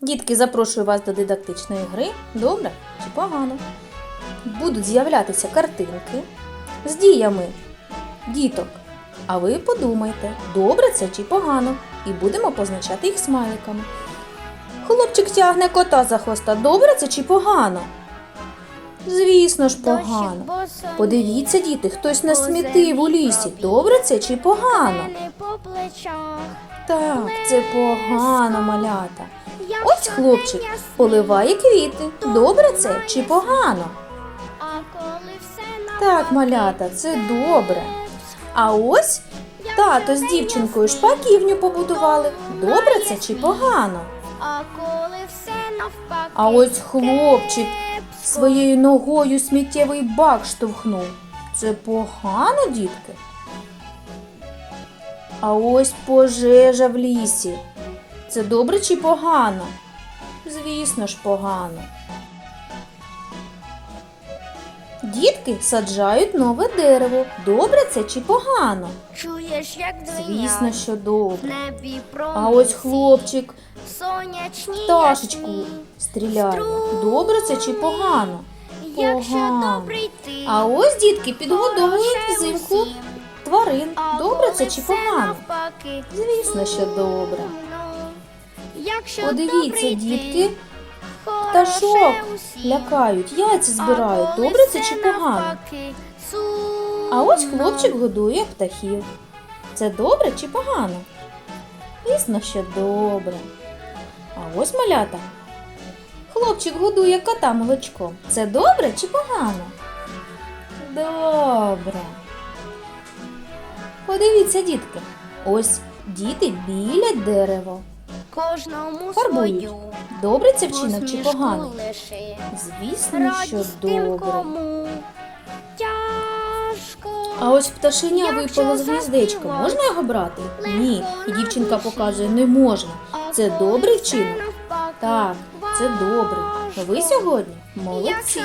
Дітки, запрошую вас до дидактичної гри. Добре чи погано? Будуть з'являтися картинки з діями діток. А ви подумайте, добре це чи погано, і будемо позначати їх смайликами. Хлопчик тягне кота за хвоста. Добре це чи погано? Звісно ж, погано. Подивіться, діти, хтось насмітив у лісі. Добре це чи погано? Так, це погано, малята. Ось хлопчик поливає квіти. Добре це чи погано? Так, малята, це добре. А ось тато з дівчинкою шпаківню побудували. Добре це чи погано? А ось хлопчик своєю ногою сміттєвий бак штовхнув. Це погано, дітки? А ось пожежа в лісі. Це добре чи погано? Звісно ж, погано. Дітки саджають нове дерево. Добре це чи погано? Чуєш, як Звісно, що в добре. небі А ось хлопчик сонячні пташечку стріляє. Добре це чи погано? Погано. А ось дітки підгодовують взимку тварин. Добре це чи погано? Звісно, що добре. Подивіться, дітки, пташок лякають, яйця збирають. Добре це чи погано? А ось хлопчик годує птахів. Це добре чи погано? Звісно, що добре. А ось малята. Хлопчик годує кота молочком. Це добре чи погано? Добре. Подивіться, дітки. Ось діти білять дерево. Кожному Фарбують. свою. Добре це вчинок чи поганий? лише. Звісно, що Радість тим, добре. кому тяжко. А ось пташеня Якщо випало з гніздечка. Можна його брати? Ні. І дівчинка душі. показує, не можна. А Це коли добрий все вчинок? навпаки, Так, це добре. Ви важко. сьогодні молодці. Якщо.